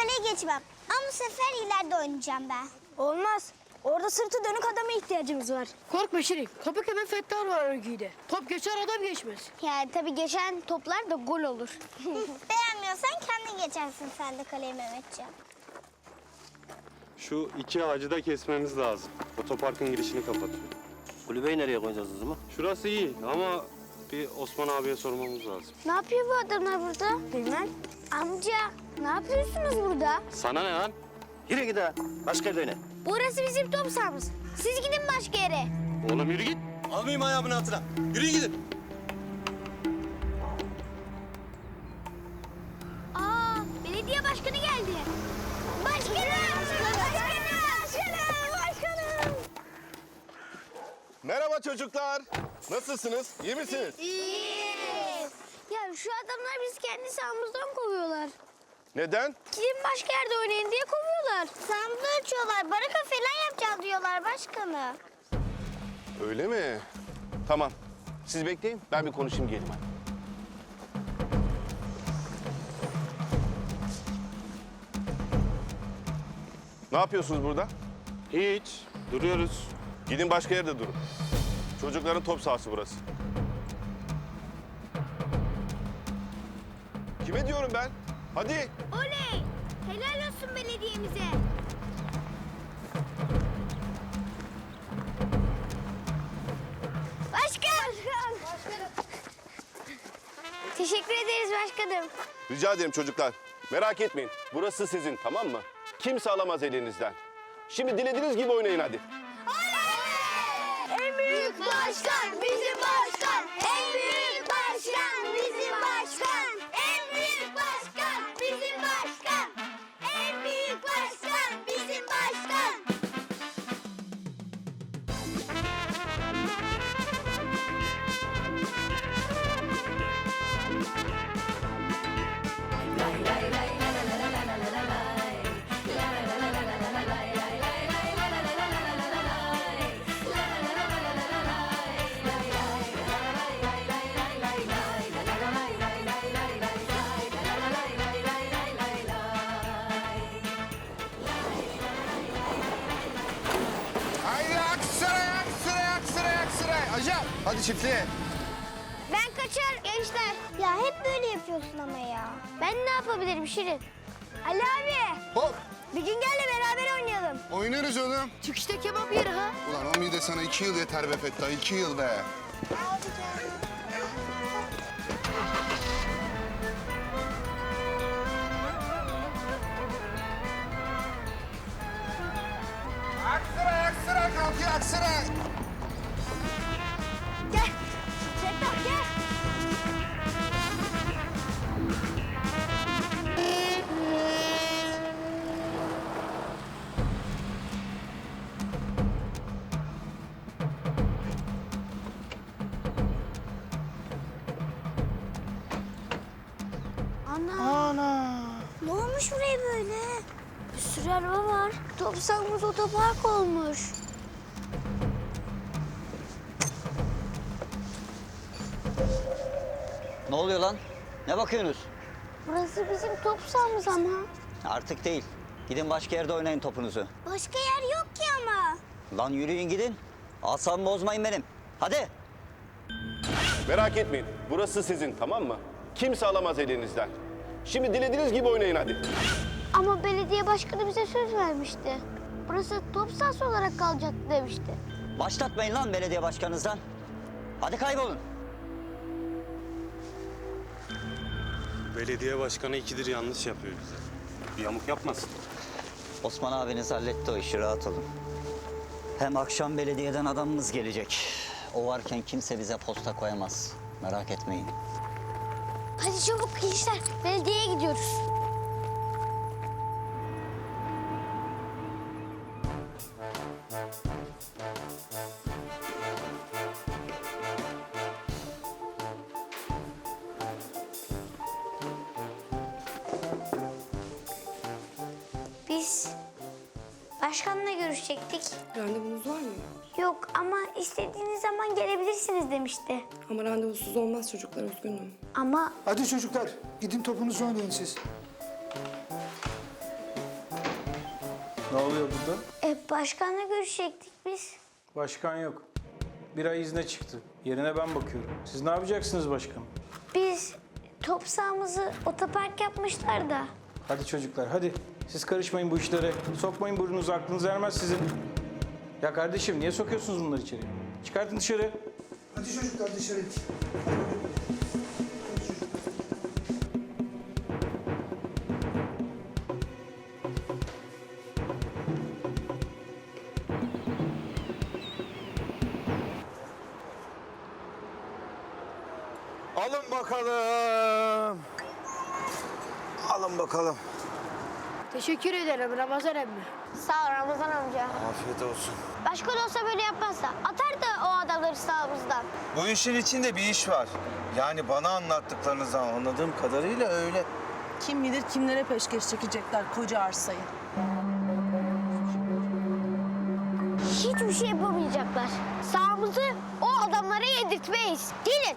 kaleye geçmem. Ama bu sefer ileride oynayacağım ben. Olmaz. Orada sırtı dönük adama ihtiyacımız var. Korkma Şirin. Kapı kemer fettar var örgüde. Top geçer adam geçmez. Yani tabii geçen toplar da gol olur. Beğenmiyorsan kendin geçersin sen de kaleye Mehmetciğim. Şu iki ağacı da kesmemiz lazım. Otoparkın girişini kapatıyor. Kulübeyi nereye koyacağız o zaman? Şurası iyi ama bir Osman abiye sormamız lazım. ne yapıyor bu adamlar burada? Bilmem. Amca ne yapıyorsunuz burada? Sana ne lan? Yürü git ha. Başka yerde oyna. Burası bizim top sahamız. Siz gidin başka yere. Oğlum yürü git. Almayayım ayağımın altına. Yürüyün gidin. Aa, belediye başkanı geldi. Başkanım! Başkanım! Başkanım! Başkanım! Merhaba çocuklar. Nasılsınız? İyi misiniz? İyi. Ya şu adamlar bizi kendi sahamızdan kovuyorlar. Neden? Gidin başka yerde oynayın diye kovuyorlar. Sandığı açıyorlar. Baraka falan yapacağız diyorlar başkanı. Öyle mi? Tamam. Siz bekleyin. Ben bir konuşayım geleyim hadi. Ne yapıyorsunuz burada? Hiç. Duruyoruz. Gidin başka yerde durun. Çocukların top sahası burası. Kime diyorum ben? Hadi. Oley! Helal olsun belediyemize. Başkan! Başkanım. Teşekkür ederiz başkanım. Rica ederim çocuklar. Merak etmeyin. Burası sizin tamam mı? Kimse alamaz elinizden. Şimdi dilediğiniz gibi oynayın hadi. En büyük başkan. Hadi çiftliğe. Ben kaçar gençler. Ya hep böyle yapıyorsun ama ya. Ben ne yapabilirim Şirin? Ali abi Hop bir gün gel de beraber oynayalım. oynarız oğlum. Çıkışta kebap yeri ha. Ulan o mide sana iki yıl yeter be Fettah, iki yıl be. Aksaray, Aksaray kalkıyor Aksaray. Ne olmuş buraya böyle? Bir sürü araba var. Top sahamız otopark olmuş. Ne oluyor lan? Ne bakıyorsunuz? Burası bizim top sahamız ama. Artık değil. Gidin başka yerde oynayın topunuzu. Başka yer yok ki ama. Lan yürüyün gidin. Asabımı bozmayın benim. Hadi. Merak etmeyin. Burası sizin tamam mı? Kimse alamaz elinizden. Şimdi dilediğiniz gibi oynayın hadi. Ama belediye başkanı bize söz vermişti. Burası top sahası olarak kalacak demişti. Başlatmayın lan belediye başkanınızdan. Hadi kaybolun. Belediye başkanı ikidir yanlış yapıyor bize. Bir yamuk yapmasın. Osman abiniz halletti o işi rahat olun. Hem akşam belediyeden adamımız gelecek. O varken kimse bize posta koyamaz. Merak etmeyin. Hadi çabuk gençler. Belediyeye gidiyoruz. Biz başkanla görüşecektik. Randevunuz var mı? Yok ama istediğiniz zaman gelebilirsiniz demişti. Ama randevusuz olmaz çocuklar üzgünüm. Ama Hadi çocuklar gidin topunuzu oynayın siz. Ne oluyor burada? E, başkanla görüşecektik biz. Başkan yok. Bir ay izne çıktı. Yerine ben bakıyorum. Siz ne yapacaksınız başkanım? Biz top sahamızı otopark yapmışlar da. Hadi çocuklar hadi. Siz karışmayın bu işlere. Sokmayın burnunuzu aklınız ermez sizin. Ya kardeşim niye sokuyorsunuz bunları içeri? Çıkartın dışarı. Hadi çocuklar dışarı. Alın bakalım. Alın bakalım. Teşekkür ederim Ramazan emmi. Sağ ol Ramazan amca. Afiyet olsun. Başkan olsa böyle yapmazsa atar da o adamları sahamızdan. Bu işin içinde bir iş var. Yani bana anlattıklarınızdan anladığım kadarıyla öyle. Kim bilir kimlere peşkeş çekecekler koca arsayı. Hiçbir şey yapamayacaklar. Sahamızı o adamlara yedirtmeyiz. Gelin.